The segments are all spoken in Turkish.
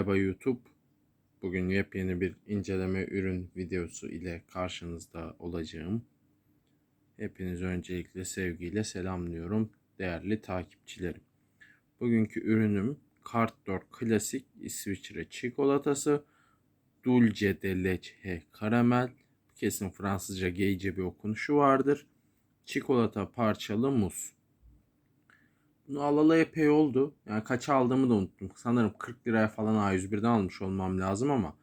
Merhaba YouTube. Bugün yepyeni bir inceleme ürün videosu ile karşınızda olacağım. Hepinizi öncelikle sevgiyle selamlıyorum değerli takipçilerim. Bugünkü ürünüm Kartdor Klasik İsviçre çikolatası Dulce de Leche karamel. Kesin Fransızca geyce bir okunuşu vardır. Çikolata parçalı muz. Bunu alalı epey oldu. Yani kaça aldığımı da unuttum. Sanırım 40 liraya falan A101'den almış olmam lazım ama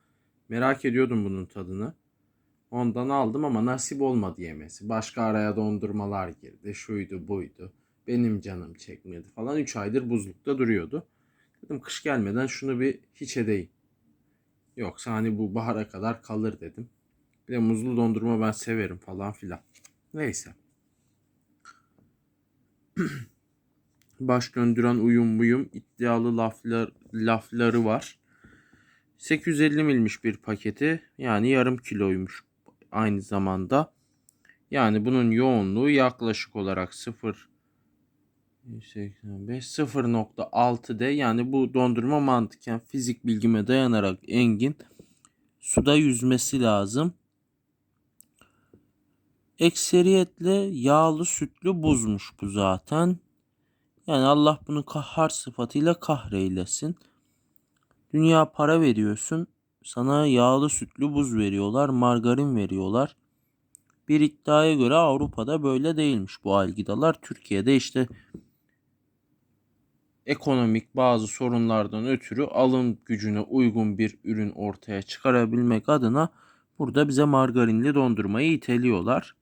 merak ediyordum bunun tadını. Ondan aldım ama nasip olmadı yemesi. Başka araya dondurmalar girdi. Şuydu buydu. Benim canım çekmedi falan. 3 aydır buzlukta duruyordu. Dedim kış gelmeden şunu bir hiç edeyim. Yoksa hani bu bahara kadar kalır dedim. Bir de muzlu dondurma ben severim falan filan. Neyse. baş döndüren uyum buyum iddialı laflar, lafları var. 850 milmiş bir paketi yani yarım kiloymuş aynı zamanda. Yani bunun yoğunluğu yaklaşık olarak 0 85 0.6 D yani bu dondurma mantıken fizik bilgime dayanarak engin suda yüzmesi lazım. Ekseriyetle yağlı sütlü buzmuş bu zaten. Yani Allah bunu kahhar sıfatıyla kahreylesin. Dünya para veriyorsun. Sana yağlı sütlü buz veriyorlar. Margarin veriyorlar. Bir iddiaya göre Avrupa'da böyle değilmiş bu algidalar. Türkiye'de işte ekonomik bazı sorunlardan ötürü alım gücüne uygun bir ürün ortaya çıkarabilmek adına burada bize margarinli dondurmayı iteliyorlar.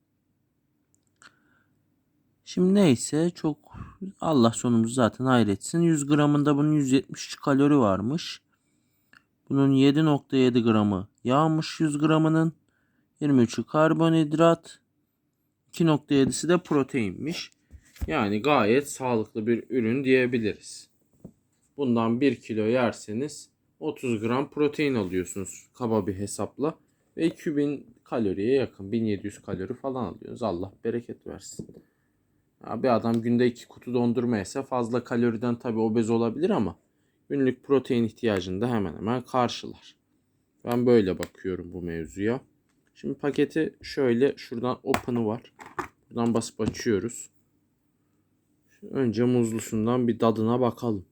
Şimdi neyse çok Allah sonumuzu zaten hayretsin. 100 gramında bunun 170 kalori varmış. Bunun 7.7 gramı yağmış 100 gramının. 23'ü karbonhidrat. 2.7'si de proteinmiş. Yani gayet sağlıklı bir ürün diyebiliriz. Bundan 1 kilo yerseniz 30 gram protein alıyorsunuz kaba bir hesapla. Ve 2000 kaloriye yakın 1700 kalori falan alıyorsunuz. Allah bereket versin. Ya bir adam günde iki kutu dondurma yese fazla kaloriden tabi obez olabilir ama günlük protein ihtiyacını da hemen hemen karşılar. Ben böyle bakıyorum bu mevzuya. Şimdi paketi şöyle şuradan open'ı var. Buradan basıp açıyoruz. Önce muzlusundan bir tadına bakalım.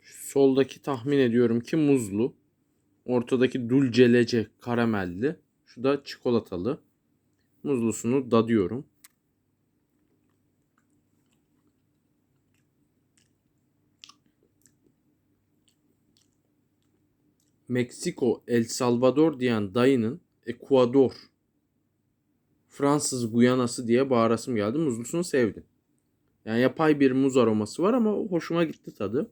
Şu soldaki tahmin ediyorum ki muzlu. Ortadaki dulcelece karamelli. Şu da çikolatalı. Muzlusunu dadıyorum. Meksiko, El Salvador diyen dayının Ekvador, Fransız Guyanası diye bağırasım geldi. Muzlusunu sevdim. Yani yapay bir muz aroması var ama hoşuma gitti tadı.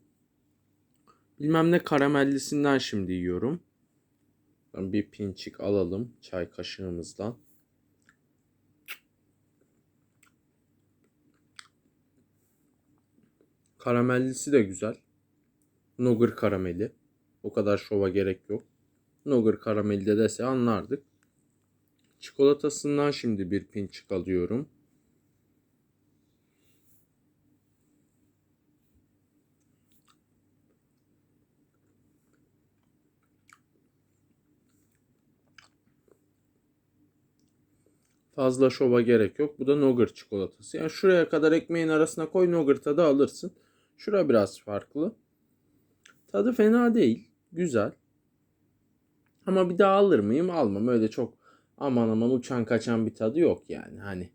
Bilmem ne karamellisinden şimdi yiyorum. Bir pinçik alalım çay kaşığımızdan. Karamellisi de güzel. Nogger karameli. O kadar şova gerek yok. Nogger karameli de dese anlardık. Çikolatasından şimdi bir pinçik alıyorum. Fazla şova gerek yok. Bu da Nogger çikolatası. Yani şuraya kadar ekmeğin arasına koy Nogger tadı alırsın. Şura biraz farklı. Tadı fena değil. Güzel. Ama bir daha alır mıyım? Almam. Öyle çok aman aman uçan kaçan bir tadı yok yani. Hani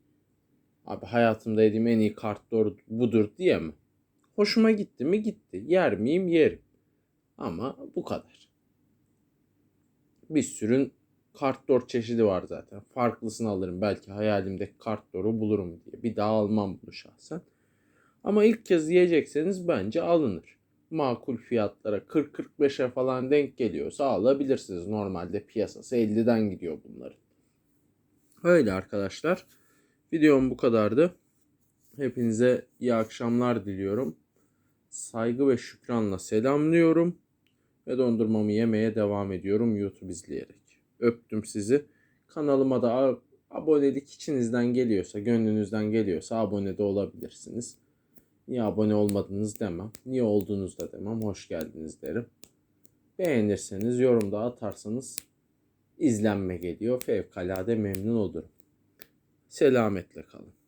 abi hayatımda yediğim en iyi kart doğru budur diyemem. Hoşuma gitti mi? Gitti. Yer miyim? Yerim. Ama bu kadar. Bir sürü kart dor çeşidi var zaten. Farklısını alırım. Belki hayalimde kart doru bulurum diye. Bir daha almam bunu şahsen. Ama ilk kez yiyecekseniz bence alınır. Makul fiyatlara 40-45'e falan denk geliyorsa alabilirsiniz. Normalde piyasası 50'den gidiyor bunların. Öyle arkadaşlar. Videom bu kadardı. Hepinize iyi akşamlar diliyorum. Saygı ve şükranla selamlıyorum. Ve dondurmamı yemeye devam ediyorum YouTube izleyerek. Öptüm sizi. Kanalıma da abonelik içinizden geliyorsa, gönlünüzden geliyorsa abone de olabilirsiniz. Niye abone olmadınız demem. Niye oldunuz da demem. Hoş geldiniz derim. Beğenirseniz yorumda atarsanız izlenme geliyor. Fevkalade memnun olurum. Selametle kalın.